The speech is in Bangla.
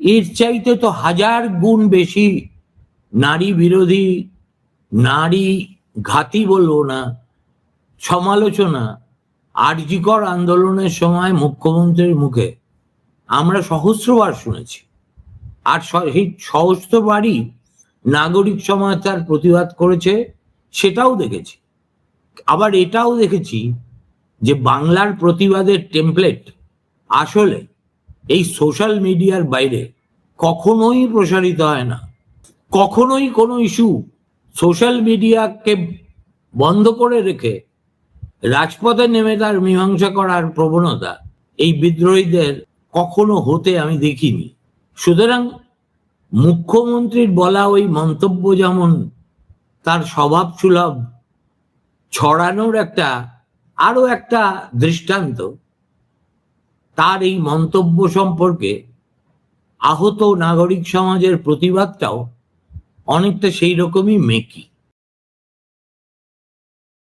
এর চাইতে তো হাজার গুণ বেশি নারী বিরোধী, নারী ঘাতি বলব না, সমালোচনা, আরজিকর আন্দোলনের সময় মুখ্যমন্ত্রীর মুখে আমরা সহস্রবার শুনেছি। আর সেই সহস্রবারই নাগরিক সমাজ তার প্রতিবাদ করেছে, সেটাও দেখেছি। আবার এটাও দেখেছি যে বাংলার প্রতিবাদের টেমপ্লেট আসলে এই সোশ্যাল মিডিয়ার বাইরে কখনোই প্রসারিত হয় না। কখনোই কোনো ইস্যু সোশ্যাল মিডিয়াকে বন্ধ করে রেখে রাজপথে নেমে তার মীমাংসা করার প্রবণতা এই বিদ্রোহীদের কখনো হতে আমি দেখিনি। সুতরাং মুখ্যমন্ত্রীর বলা ওই মন্তব্য যেমন তার স্বভাব সুলভ, ছড়ানোর একটা আরও একটা দৃষ্টান্ত, তার এই মন্তব্য সম্পর্কে আহত নাগরিক সমাজের প্রতিবাদটাও অনেকটা সেই রকমই মেকি।